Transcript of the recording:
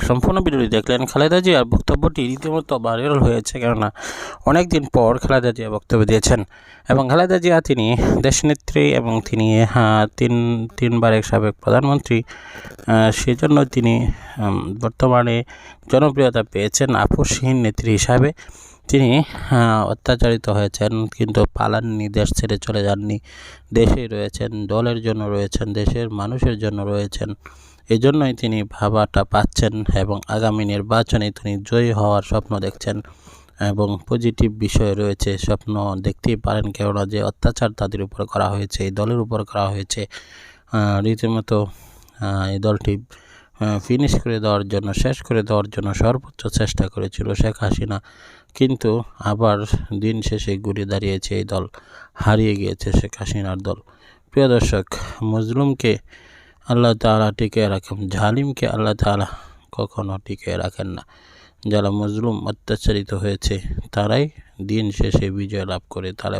সম্পূর্ণ ভিডিওটি দেখলেন খালেদা জিয়ার বক্তব্যটি রীতিমতো ভাইরাল হয়েছে কেননা অনেকদিন পর খালেদা জিয়া বক্তব্য দিয়েছেন এবং খালেদা জিয়া তিনি দেশনেত্রী এবং তিনি হ্যাঁ, তিন তিনবারের সাবেক প্রধানমন্ত্রী সেজন্য তিনি বর্তমানে জনপ্রিয়তা পেয়েছেন আপসহীন নেত্রী হিসাবে। তিনি অত্যাচারিত হয়েছেন, কিন্তু পালাননি, দেশ ছেড়ে চলে যাননি। দেশেই রয়েছেন, দলের জন্য রয়েছেন, দেশের মানুষের জন্য রয়েছেন। এই জন্যই তিনি ভাবাটা পাচ্ছেন এবং আগামী নির্বাচনে তিনি জয়ী হওয়ার স্বপ্ন দেখছেন এবং পজিটিভ বিষয় রয়েছে স্বপ্ন। দেখতেই পারেন কেননা যে অত্যাচার তাদের উপর করা হয়েছে, এই দলের উপর করা হয়েছে। রীতিমতো এই দলটি ফিনিশ করে দেওয়ার জন্য, শেষ করে দেওয়ার জন্য সর্বোচ্চ চেষ্টা করেছিল শেখ হাসিনা। কিন্তু আবার দিন শেষে ঘুরে দাঁড়িয়েছে এই দল, হারিয়ে গিয়েছে শেখ হাসিনার দল। প্রিয় দর্শক মজলুমকে আল্লাহ তাআলা টিকে রাখেন, জালিমকে আল্লাহ তাআলা কখনো টিকে রাখেন না। যারা মজলুম অত্যাচারিত হয়েছে, তারাই দিন শেষে বিজয় লাভ করে তারা